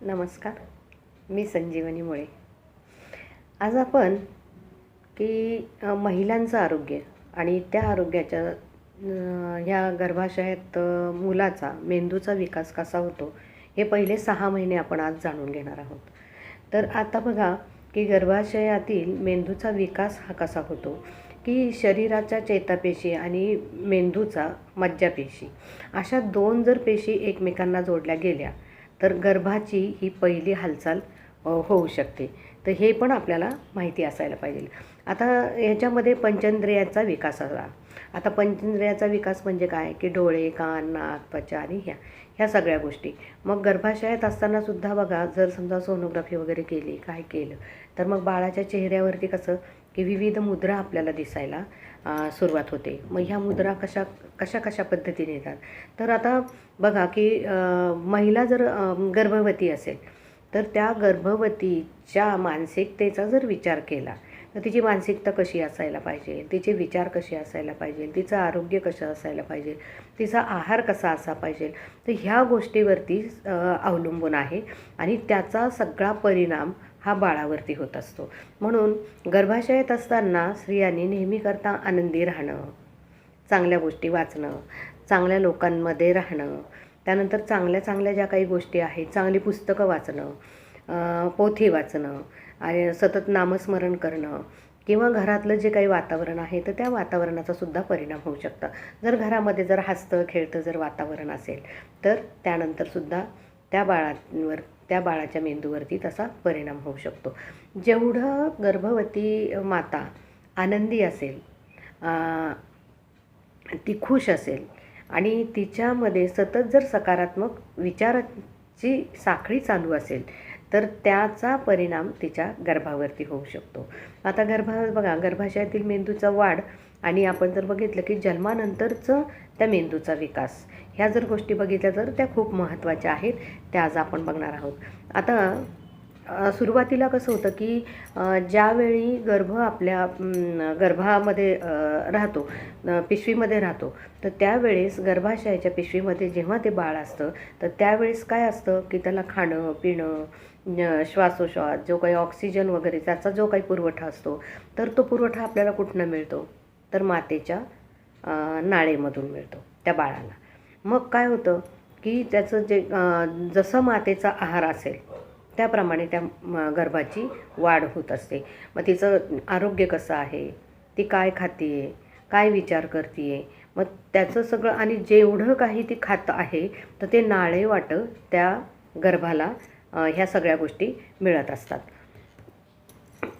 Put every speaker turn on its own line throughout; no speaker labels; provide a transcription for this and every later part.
नमस्कार. मी संजीवनी मुळे. आज आपण की महिलांचं आरोग्य आणि त्या आरोग्याच्या ह्या गर्भाशयात मुलाचा मेंदूचा विकास कसा होतो हे पहिले सहा महिने आपण आज जाणून घेणार आहोत. तर आता बघा की गर्भाशयातील मेंदूचा विकास हा कसा होतो की शरीराच्या चेतापेशी आणि मेंदूचा मज्जापेशी. अशा दोन जर पेशी एकमेकांना जोडल्या गेल्या तर गर्भाची ही पहिली हालचाल होऊ शकते. तर हे पण आपल्याला माहिती असायला पाहिजे. आता ह्याच्यामध्ये पंचेंद्रियाचा विकास आला आता पंचेंद्रियाचा विकास म्हणजे काय? की डोळे कान नाक त्वचा आणि ह्या ह्या सगळ्या गोष्टी. मग गर्भाशयात असताना सुद्धा बघा जर समजा सोनोग्राफी वगैरे केली काय केलं तर मग बाळाच्या चेहऱ्यावरती कसं की विविध मुद्रा आपल्याला दिसायला सुरुवात होते. मग ह्या मुद्रा कशा कशा कशा पद्धतीने येतात? तर आता बघा की महिला जर गर्भवती असेल तर त्या गर्भवतीच्या मानसिकतेचा जर विचार केला तर तिची मानसिकता कशी असायला पाहिजे? तिचे विचार कसे असायला पाहिजे? तिचं आरोग्य कसं असायला पाहिजे? तिचा आहार कसा असा पाहिजे? तर ह्या गोष्टीवरती अवलंबून आहे. आणि त्याचा सगळा परिणाम हा बाळावरती होत असतो. म्हणून गर्भाशयात असताना स्त्रियांनी नेहमी करता आनंदी राहणं चांगल्या गोष्टी वाचणं चांगल्या लोकांमध्ये राहणं त्यानंतर चांगल्या चांगल्या ज्या काही गोष्टी आहेत चांगली पुस्तकं वाचणं पोथी वाचणं आणि सतत नामस्मरण करणं किंवा घरातलं जे काही वातावरण आहे तर त्या वातावरणाचा सुद्धा परिणाम होऊ शकतं. जर घरामध्ये जर हसतं खेळतं जर वातावरण असेल तर त्यानंतरसुद्धा त्या बाळांवर त्या बाळाच्या मेंदूवरती तसा परिणाम होऊ शकतो. जेवढं गर्भवती माता आनंदी असेल ती खुश असेल आणि तिच्यामध्ये सतत जर सकारात्मक विचाराची साखळी चालू असेल तर त्याचा परिणाम तिच्या गर्भावरती होऊ शकतो. आता गर्भा बघा गर्भाशयातील मेंदूचा वाढ आणि आपण जर बघितलं की जन्मानंतरचं त्या मेंदूचा विकास. ह्या जर गोष्टी बघितल्या तर त्या खूप महत्त्वाच्या आहेत. त्या आज आपण बघणार आहोत. आता सुरुवातीला कसं होतं की ज्यावेळी गर्भ आपल्या गर्भामध्ये राहतो पिशवीमध्ये राहतो तर त्यावेळेस गर्भाशयाच्या पिशवीमध्ये जेव्हा ते बाळ असतं तर त्यावेळेस काय असतं की त्याला खाणं पिणं श्वासोश्वास जो काही ऑक्सिजन वगैरे त्याचा जो काही पुरवठा असतो तर तो पुरवठा आपल्याला कुठनं मिळतो? तर मातेच्या नाळेमधून मिळतो त्या बाळाला. मग काय होतं की त्याचं जे जसं मातेचा आहार असेल त्याप्रमाणे त्या गर्भाची वाढ होत असते. मग तिचं आरोग्य कसं आहे ती काय खाते काय विचार करते मग त्याचं सगळं आणि जेवढं काही ती खात आहे तर ते नाळे वाटं त्या गर्भाला ह्या सगळ्या गोष्टी मिळत असतात.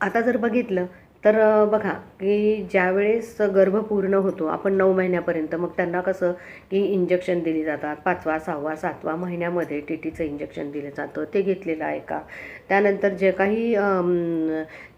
आता जर बघितलं तर बघा की ज्यावेळेस गर्भ पूर्ण होतो आपण नऊ महिन्यापर्यंत मग त्यांना कसं की इंजेक्शन दिली जातात. पाचवा सहावा सातवा महिन्यामध्ये टी टीचं इंजेक्शन दिलं जातं. ते घेतलेलं आहे का? त्यानंतर जे काही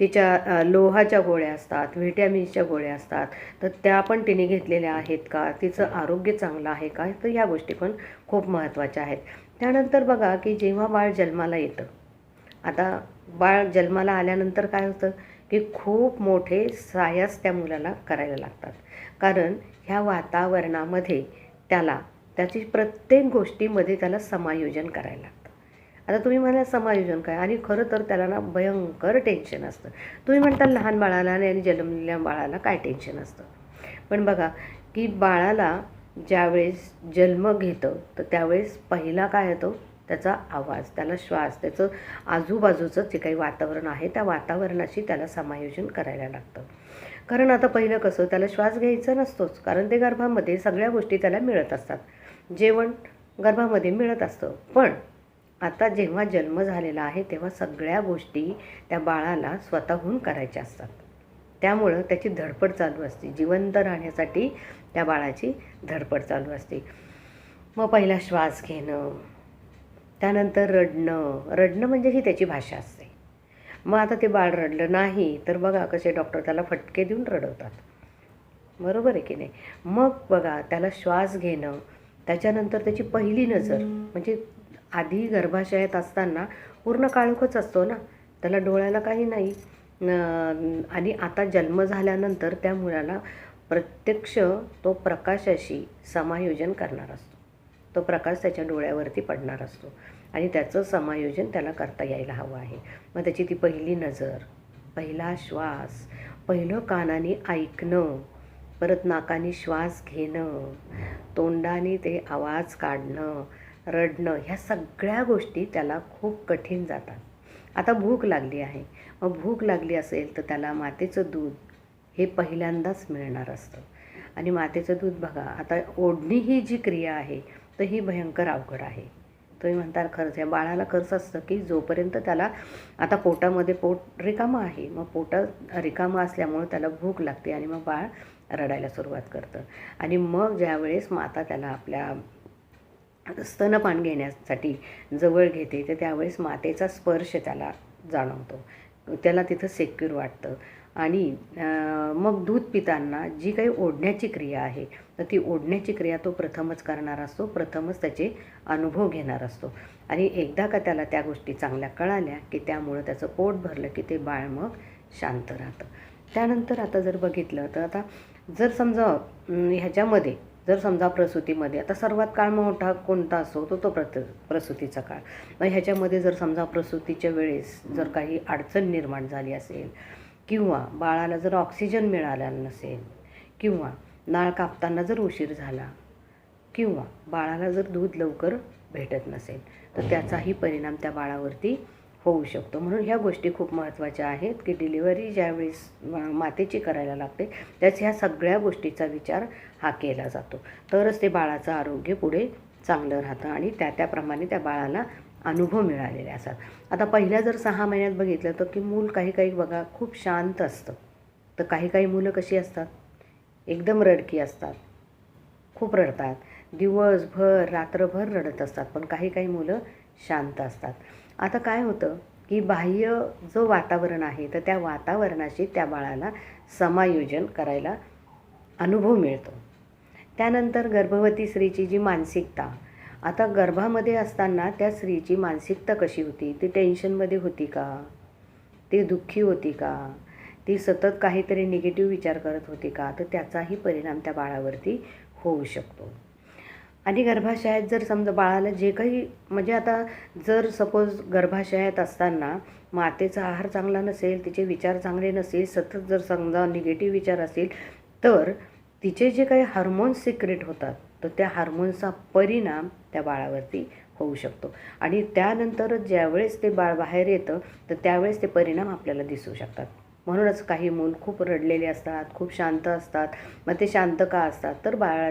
तिच्या लोहाच्या गोळ्या असतात व्हिटॅमिन्सच्या गोळ्या असतात तर त्या पण तिने घेतलेल्या आहेत का? तिचं आरोग्य चांगलं आहे का? तर ह्या गोष्टी पण खूप महत्त्वाच्या आहेत. त्यानंतर बघा की जेव्हा बाळ जन्माला येतं आता बाळ जन्माला आल्यानंतर काय होतं? की खूप मोठे सायास त्या मुलाला करायला लागतात. कारण ह्या वातावरणामध्ये त्याला त्याची प्रत्येक गोष्टीमध्ये त्याला समायोजन करायला लागतं. आता तुम्ही म्हणा समायोजन काय? आणि खरं तर त्याला ना भयंकर टेन्शन असतं. तुम्ही म्हणता लहान बाळाला आणि जन्मलेल्या बाळाला काय टेन्शन असतं? पण बघा की बाळाला ज्यावेळेस जन्म घेतं तर त्यावेळेस पहिला काय येतो त्याचा आवाज त्याला श्वास त्याचं आजूबाजूचं जे काही वातावरण आहे त्या वातावरणाशी त्याला समायोजन करायला लागतं. कारण आता पहिलं कसं त्याला श्वास घ्यायचा नसतोच. कारण ते गर्भामध्ये सगळ्या गोष्टी त्याला मिळत असतात. जेवण गर्भामध्ये मिळत असतं. पण आता जेव्हा जन्म झालेला आहे तेव्हा सगळ्या गोष्टी त्या बाळाला स्वतःहून करायच्या असतात. त्यामुळं त्याची धडपड चालू असते. जिवंत राहण्यासाठी त्या बाळाची धडपड चालू असते. मग पहिला श्वास घेणं त्यानंतर रडणं. रडणं म्हणजे ही त्याची भाषा असते. मग आता ते बाळ रडलं नाही तर बघा कसे डॉक्टर त्याला फटके देऊन रडवतात. बरोबर आहे की नाही? मग बघा त्याला श्वास घेणं त्याच्यानंतर त्याची पहिली नजर म्हणजे आधी गर्भाशयात असताना पूर्ण काळोखच असतो ना? त्याला डोळ्याला काही नाही. आणि आता जन्म झाल्यानंतर त्या मुलाला प्रत्यक्ष तो प्रकाशाशी समायोजन करणार असतो. तो प्रकाश त्याच्या डोळ्यावरती पडणार असतो. आणि त्याचं समायोजन त्याला करता यायला हवं आहे. मग त्याची ती पहिली नजर पहिला श्वास पहिलं कानाने ऐकणं परत नाकाने श्वास घेणं तोंडाने ते आवाज काढणं रडणं ह्या सगळ्या गोष्टी त्याला खूप कठीण जातात. आता भूक लागली आहे. मग भूक लागली असेल तर त्याला मातेचं दूध हे पहिल्यांदाच मिळणार असतं. आणि मातेचं दूध बघा आता ओढणी ही जी क्रिया आहे तर ही भयंकर अवघड आहे. तुम्ही म्हणताल खर्च. या बाळाला खर्च असतं की जोपर्यंत त्याला आता पोटामध्ये पोट रिकामं आहे मग पोटात रिकामं असल्यामुळं त्याला भूक लागते आणि मग बाळ रडायला सुरुवात करतं. आणि मग ज्यावेळेस माता त्याला आपल्या स्तनपान घेण्यासाठी जवळ घेते तर त्यावेळेस मातेचा स्पर्श त्याला जाणवतो. त्याला तिथं सेक्युर वाटतं. आणि मग दूध पिताना जी काही ओढण्याची क्रिया आहे तर ती ओढण्याची क्रिया तो प्रथमच करणार असतो प्रथमच त्याचे अनुभव घेणार असतो. आणि एकदा का त्याला त्या गोष्टी चांगल्या कळाल्या की त्यामुळं त्याचं पोट भरलं की ते बाळ मग शांत राहतं. त्यानंतर आता जर बघितलं तर आता जर समजा ह्याच्यामध्ये जर समजा प्रसूतीमध्ये आता सर्वात काळ मोठा कोणता असो तो तो प्रत प्रसूतीचा काळ. मग ह्याच्यामध्ये जर समजा प्रसूतीच्या वेळेस जर काही अडचण निर्माण झाली असेल किंवा बाळाला जर ऑक्सिजन मिळाला नसेल किंवा नाळ कापताना जर उशीर झाला किंवा बाळाला जर दूध लवकर भेटत नसेल तर त्याचाही परिणाम त्या बाळावरती होऊ शकतो. म्हणून ह्या गोष्टी खूप महत्त्वाच्या आहेत की डिलिव्हरी ज्यावेळेस मातेची करायला लागते त्याच ह्या सगळ्या गोष्टीचा विचार हा केला जातो. तरच ते बाळाचं आरोग्य पुढे चांगलं राहतं आणि त्या त्याप्रमाणे त्या बाळाला अनुभव मिळालेले असतात. आता पहिल्या जर सहा महिन्यात बघितलं तर की मूल काही काही बघा खूप शांत असतं. तर काही काही मुलं कशी असतात? एकदम रडकी असतात. खूप रडतात. दिवसभर रात्रभर रडत असतात. पण काही काही मुलं शांत असतात. आता काय होतं की बाह्य जो वातावरण आहे तर त्या वातावरणाशी त्या बाळाला समायोजन करायला अनुभव मिळतो. त्यानंतर गर्भवती स्त्रीची जी मानसिकता आता गर्भामध्ये असताना त्या स्त्रीची मानसिकता कशी होती? ती टेन्शनमध्ये होती का? ती दुःखी होती का? ती सतत काहीतरी निगेटिव्ह विचार करत होती का? तर त्याचाही परिणाम त्या बाळावरती होऊ शकतो. आणि गर्भाशयात जर समजा बाळाला जे काही म्हणजे आता जर सपोज गर्भाशयात असताना मातेचा आहार चांगला नसेल तिचे विचार चांगले नसेल सतत जर समजा निगेटिव्ह विचार असेल तर तिचे जे काही हार्मोन्स सिक्रेट होतात तर त्या हार्मोन्सचा परिणाम त्या बाळावरती होऊ शकतो. आणि त्यानंतर ज्यावेळेस ते बाळ बाहेर येतं तर त्यावेळेस ते परिणाम आपल्याला दिसू शकतात. म्हणूनच काही मूल खूप रडलेले असतात खूप शांत असतात. मग ते शांत का असतात? तर बाळा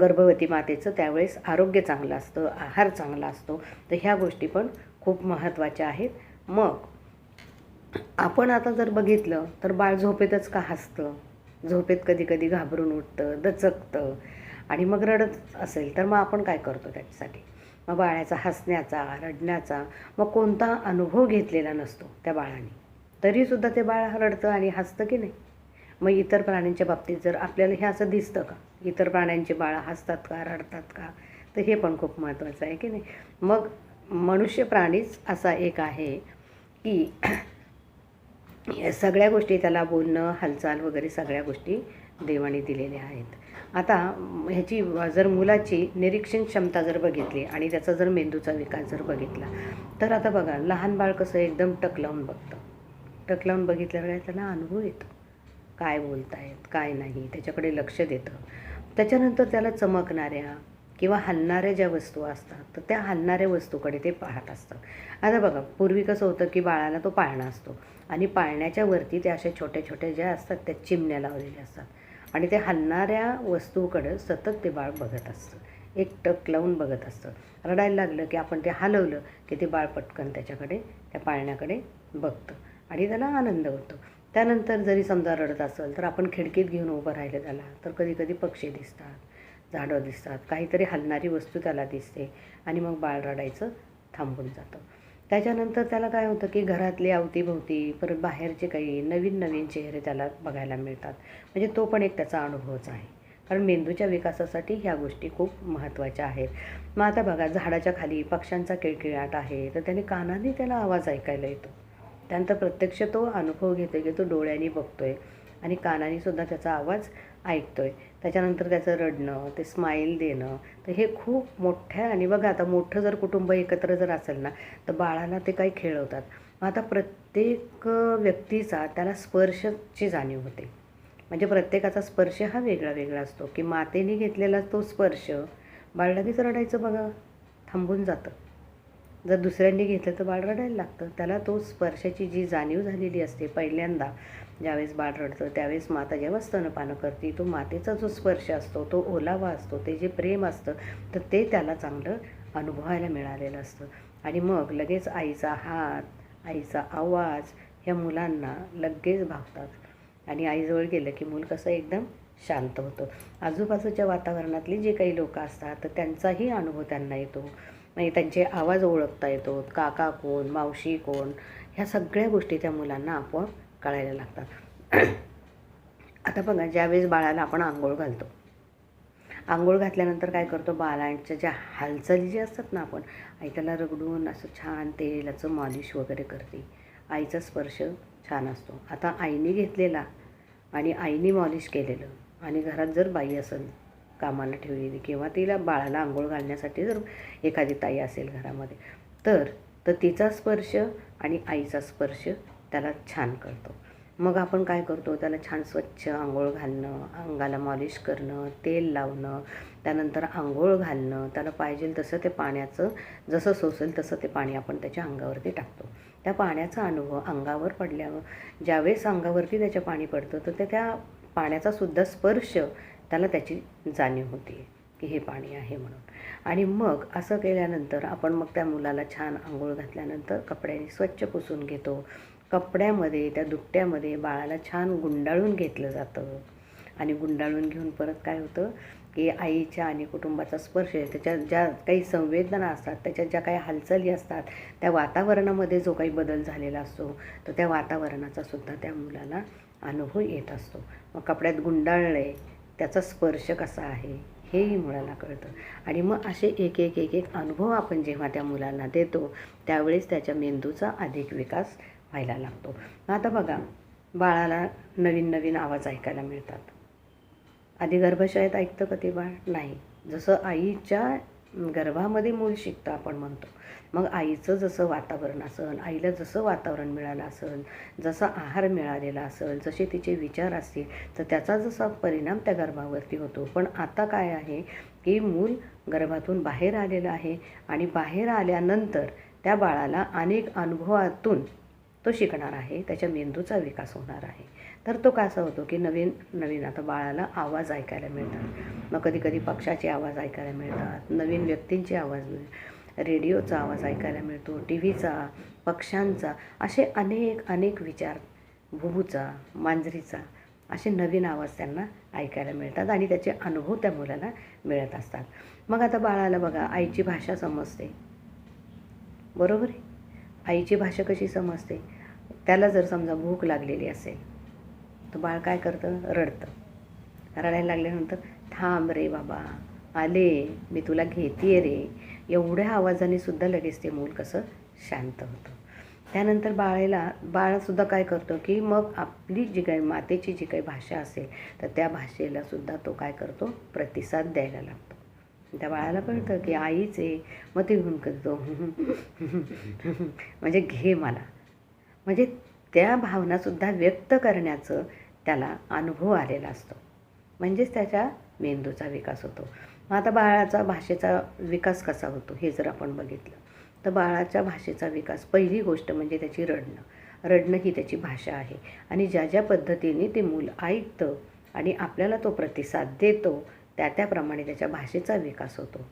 गर्भवती मातेचं त्यावेळेस आरोग्य चांगलं असतं आहार चांगला असतो. तर ह्या गोष्टी पण खूप महत्त्वाच्या आहेत. मग आपण आता जर बघितलं तर बाळ झोपेतच का हसतं? झोपेत कधी कधी घाबरून उठतं दचकतं. आणि मग रडत असेल तर मग आपण काय करतो त्याच्यासाठी? मग बाळाचा हसण्याचा रडण्याचा मग कोणता अनुभव घेतलेला नसतो त्या बाळाने. तरीसुद्धा ते बाळ रडतं आणि हसतं की नाही? मग इतर प्राण्यांच्या बाबतीत जर आपल्याला हे असं दिसतं का? इतर प्राण्यांचे बाळं हसतात का रडतात का? तर हे पण खूप महत्त्वाचं आहे की नाही? मग मनुष्य प्राणीच असा एक आहे की सगळ्या गोष्टी त्याला बोलणं हालचाल वगैरे सगळ्या गोष्टी देवाने दिलेल्या आहेत. आता ह्याची जर मुलाची निरीक्षण क्षमता जर बघितली आणि त्याचा जर मेंदूचा विकास जर बघितला तर आता बघा लहान बाळ कसं एकदम टक लावून बघतं टक लावून त्याला अनुभव येतो. काय बोलतायत काय नाही त्याच्याकडे लक्ष देतं. त्याच्यानंतर त्याला चमकणाऱ्या किंवा हलणाऱ्या ज्या वस्तू असतात तर त्या हलणाऱ्या वस्तूकडे ते पाहत असतं आता बघा पूर्वी कसं होतं की बाळाला तो पाळणा असतो आणि पाळण्याच्या वरती त्या अशा छोट्या छोट्या ज्या असतात त्या चिमण्या लावलेल्या असतात. आणि ते हलणाऱ्या वस्तूकडं सतत ते बाळ बघत असतं. एक टक लावून बघत असतं. रडायला लागलं की आपण ते हलवलं की ते बाळ पटकन त्याच्याकडे त्या पाळण्याकडे बघतं आणि त्याला आनंद होतो. त्यानंतर जरी समजा रडत असेल तर आपण खिडकीत घेऊन उभं राहिलं त्याला तर कधी कधी पक्षी दिसतात झाडं दिसतात काहीतरी हलणारी वस्तू त्याला दिसते आणि मग बाळ रडायचं थांबून जातं. त्याच्यानंतर त्याला काय होतं की घरातली अवतीभोवती परत बाहेरचे काही नवीन नवीन चेहरे त्याला बघायला मिळतात. म्हणजे तो पण एक त्याचा अनुभवच आहे. कारण मेंदूच्या विकासासाठी ह्या गोष्टी खूप महत्त्वाच्या आहेत. मग आता बघा झाडाच्या खाली पक्ष्यांचा किळकिळाट आहे तर त्याने कानाने त्याला आवाज ऐकायला येतो. त्यानंतर प्रत्यक्ष तो अनुभव घेतो की तो डोळ्यांनी बघतो आहे आणि कानाने सुद्धा त्याचा आवाज ऐकतो आहे त्याच्यानंतर त्याचं रडणं ते स्माईल देणं तर हे खूप मोठ्या आणि बघा आता मोठं जर कुटुंब एकत्र जर असेल ना तर बाळाला ते काही खेळवतात. मग आता प्रत्येक व्यक्तीचा त्याला स्पर्शची जाणीव होते. म्हणजे प्रत्येकाचा स्पर्श हा वेगळा वेगळा असतो. की मातेने घेतलेला तो स्पर्श बाळ लगेच रडायचं बघा थांबून जातं. जर दुसऱ्यांनी घेतलं तर बाळ रडायला लागतं. त्याला तो स्पर्शाची जी जाणीव झालेली असते पहिल्यांदा ज्यावेळेस बाळ रडतं त्यावेळेस माता जेव्हा स्तनपानं करते तो मातेचा जो स्पर्श असतो तो ओलावा असतो ते जे प्रेम असतं तर ते त्याला चांगलं अनुभवायला मिळालेलं असतं. आणि मग लगेच आईचा हात आईचा आवाज ह्या मुलांना लगेच भावतात आणि आईजवळ गेलं की मूल कसं एकदम शांत होतं. आजूबाजूच्या वातावरणातली जे काही लोक असतात तर त्यांचाही अनुभव त्यांना येतो. म्हणजे त्यांचे आवाज ओळखता येतो. काका कोण मावशी कोण ह्या सगळ्या गोष्टी त्या मुलांना आपोआप कळायला लागतात. आता बघा ज्यावेळेस बाळाला आपण आंघोळ घालतो आंघोळ घातल्यानंतर काय करतो बाळांच्या ज्या हालचाली ज्या असतात ना आपण आई त्याला रगडून असं छान तेलाचं मॉलिश वगैरे करते. आईचा स्पर्श छान असतो. आता आईने घेतलेला आणि आईने मॉलिश केलेलं आणि घरात जर बाई असेल कामाला ठेवलेली किंवा तिला बाळाला आंघोळ घालण्यासाठी जर एखादी ताई असेल घरामध्ये तर तर तिचा स्पर्श आणि आईचा स्पर्श त्याला छान करतो. मग आपण काय करतो? त्याला छान स्वच्छ आंघोळ घालणं अंगाला मॉलिश करणं तेल लावणं त्यानंतर आंघोळ घालणं त्याला पाहिजे तसं ते पाण्याचं जसं सोसेल तसं ते पाणी आपण त्याच्या अंगावरती टाकतो. त्या पाण्याचा अनुभव अंगावर पडल्यावर ज्यावेळेस अंगावरती त्याच्या पाणी पडतं तर ते त्या पाण्याचा सुद्धा स्पर्श त्याला त्याची जाणीव होती की हे पाणी आहे म्हणून. आणि मग असं केल्यानंतर आपण मग त्या मुलाला छान आंघोळ घातल्यानंतर कपड्याने स्वच्छ पुसून घेतो. कपड्यामध्ये त्या दुपट्यामध्ये बाळाला छान गुंडाळून घेतलं जातं. आणि गुंडाळून घेऊन परत काय होतं की आईच्या आणि कुटुंबाचा स्पर्श आहे. त्याच्या ज्या काही संवेदना असतात त्याच्यात ज्या काही हालचाली असतात त्या वातावरणामध्ये जो काही बदल झालेला असतो तर त्या वातावरणाचा सुद्धा त्या मुलाला अनुभव येत असतो. मग कपड्यात गुंडाळले त्याचा स्पर्श कसा आहे हेही मुलाला कळतं. आणि मग असे एक एक एक एक अनुभव आपण जेव्हा त्या मुलांना देतो त्यावेळेस त्याच्या मेंदूचा अधिक विकास व्हायला लागतो. आता बघा बाळाला नवीन नवीन आवाज ऐकायला मिळतात. आधी गर्भाशयात ऐकतं का ते बाळ? नाही. जसं आईच्या गर्भामध्ये मूल शिकतं आपण म्हणतो. मग आईचं जसं वातावरण असेल आईला जसं वातावरण मिळालं असेल जसा आहार मिळालेला असेल जसे तिचे विचार असतील तर त्याचा जसा परिणाम त्या गर्भावरती होतो. पण आता काय आहे की मूल गर्भातून बाहेर आलेलं आहे आणि बाहेर आल्यानंतर त्या बाळाला अनेक अनुभवातून तो शिकणार आहे त्याच्या मेंदूचा विकास होणार आहे. तर तो कसा होतो की नवीन नवीन आता बाळाला आवाज ऐकायला मिळतात. मग कधी कधी पक्षाचे आवाज ऐकायला मिळतात नवीन व्यक्तींचे आवाज मिळ रेडिओचा आवाज ऐकायला मिळतो टी व्हीचा पक्ष्यांचा असे अनेक अनेक विचार बुबूचा मांजरीचा असे नवीन आवाज त्यांना ऐकायला मिळतात आणि त्याचे अनुभव त्या मुलाला मिळत असतात. मग आता बाळाला बघा आईची भाषा समजते. बरोबर आहे? आईची भाषा कशी समजते? त्याला जर समजा भूक लागलेली असेल तर बाळ काय करतं? रडतं. रडायला लागल्यानंतर थांब रे बाबा आले मी तुला घेते रे. एवढ्या आवाजाने सुद्धा लगेच ते मूल कसं शांत होतं. त्यानंतर बाळेला बाळसुद्धा काय करतो की मग आपली जी काही मातेची जी काही भाषा असेल तर त्या भाषेलासुद्धा तो काय करतो? प्रतिसाद द्यायला लागतो. त्या बाळाला कळतं की आईच आहे. मग ते घेऊन करतो म्हणजे घे मला. म्हणजे त्या भावनासुद्धा व्यक्त करण्याचं त्याला अनुभव आलेला असतो. म्हणजेच त्याच्या मेंदूचा विकास होतो. मग आता बाळाचा भाषेचा विकास कसा होतो हे जर आपण बघितलं तर बाळाच्या भाषेचा विकास पहिली गोष्ट म्हणजे त्याची रडणं. रडणं ही त्याची भाषा आहे. आणि ज्या ज्या पद्धतीने ते मूल ऐकतं आणि आपल्याला तो प्रतिसाद देतो त्या त्याप्रमाणे त्याच्या भाषेचा विकास होतो.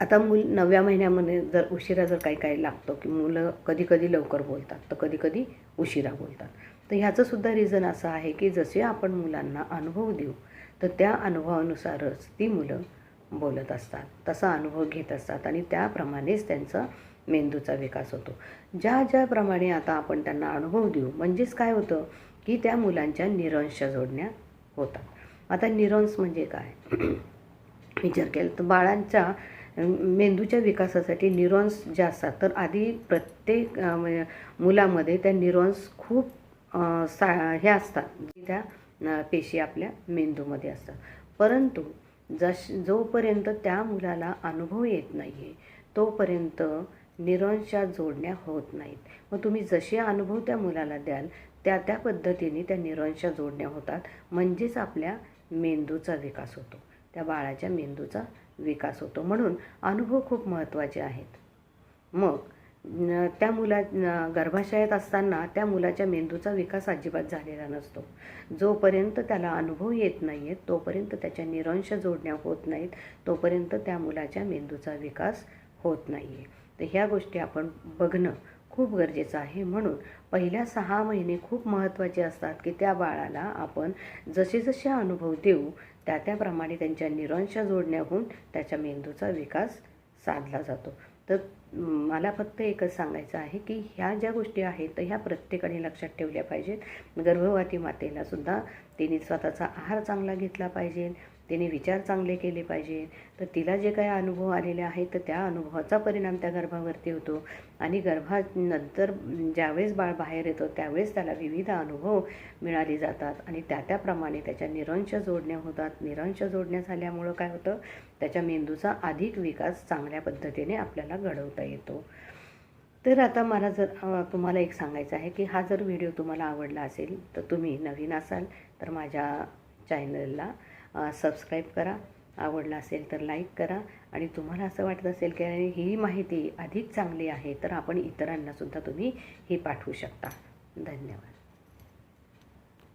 आता मुल नवव्या महिन्यामध्ये जर उशिरा जर काही काही लागतो की मुलं कधी कधी लवकर बोलतात तर कधी कधी उशिरा बोलतात. तर ह्याचंसुद्धा रिझन असं आहे की जसे आपण मुलांना अनुभव देऊ तर त्या अनुभवानुसारच ती मुलं बोलत असतात. तसा अनुभव घेत असतात आणि त्याप्रमाणेच त्यांचा मेंदूचा विकास होतो. ज्या ज्याप्रमाणे आता आपण त्यांना अनुभव देऊ म्हणजेच काय होतं की त्या मुलांच्या निरंश जोडण्या होतात. आता निरॉन्स म्हणजे काय? विचार केला तर बाळांच्या मेंदूच्या विकासासाठी न्यूरॉन्स ज्या असतात तर आधी प्रत्येक मुलामध्ये त्या न्यूरॉन्स खूप सा हे असतात त्या पेशी आपल्या मेंदूमध्ये असतात. परंतु जश जोपर्यंत त्या मुलाला अनुभव येत नाही आहे तोपर्यंत न्यूरॉन्सच्या जोडण्या होत नाहीत. मग तुम्ही जसे अनुभव त्या मुलाला द्याल त्या त्या पद्धतीने त्या न्यूरॉन्सच्या जोडण्या होतात. म्हणजेच आपल्या मेंदूचा विकास होतो. त्या बाळाच्या मेंदूचा विकास होतो. म्हणून अनुभव खूप महत्त्वाचे आहेत. मग त्या मुला गर्भाशयात असताना त्या मुलाच्या मेंदूचा विकास अजिबात झालेला नसतो. जोपर्यंत त्याला अनुभव येत नाही आहेत तोपर्यंत त्याच्या निरंश जोडण्या होत नाहीत तोपर्यंत त्या मुलाच्या मेंदूचा विकास होत नाही आहे तर ह्या गोष्टी आपण बघणं खूप गरजेचं आहे. म्हणून पहिल्या सहा महिने खूप महत्त्वाचे असतात की त्या बाळाला आपण जसे जसे अनुभव देऊ त्या त्याप्रमाणे त्यांच्या न्यूरॉन्सच्या जोडण्या होऊन त्याच्या मेंदूचा विकास साधला जातो. तर मला फक्त एकच सांगायचं आहे की ह्या ज्या गोष्टी आहेत तर ह्या प्रत्येकाने लक्षात ठेवल्या पाहिजेत. गर्भवती मातेला सुद्धा तिने स्वतःचा आहार चांगला घेतला पाहिजे. तिने विचार चांगले केले पाहिजे. तर तिला जे काही अनुभव आलेले आहेत तर त्या अनुभवाचा परिणाम त्या गर्भावरती होतो. आणि गर्भानंतर ज्यावेळेस बाळ बाहेर येतो त्यावेळेस त्याला विविध अनुभव मिळाले जातात. आणि त्या त्याप्रमाणे त्याच्या निरंश जोडण्या होतात. निरंश जोडण्या झाल्यामुळं काय होतं? त्याच्या मेंदूचा अधिक विकास चांगल्या पद्धतीने आपल्याला घडवता येतो. तर आता मला जर तुम्हाला एक सांगायचं आहे की हा जर व्हिडिओ तुम्हाला आवडला असेल तर तुम्ही नवीन असाल तर माझ्या चॅनलला सबस्क्राईब करा. आवडला असेल तर लाईक करा. आणि तुम्हाला असं वाटत असेल की ही माहिती अधिक चांगली आहे तर आपण इतरांनासुद्धा तुम्ही ही पाठवू शकता. धन्यवाद.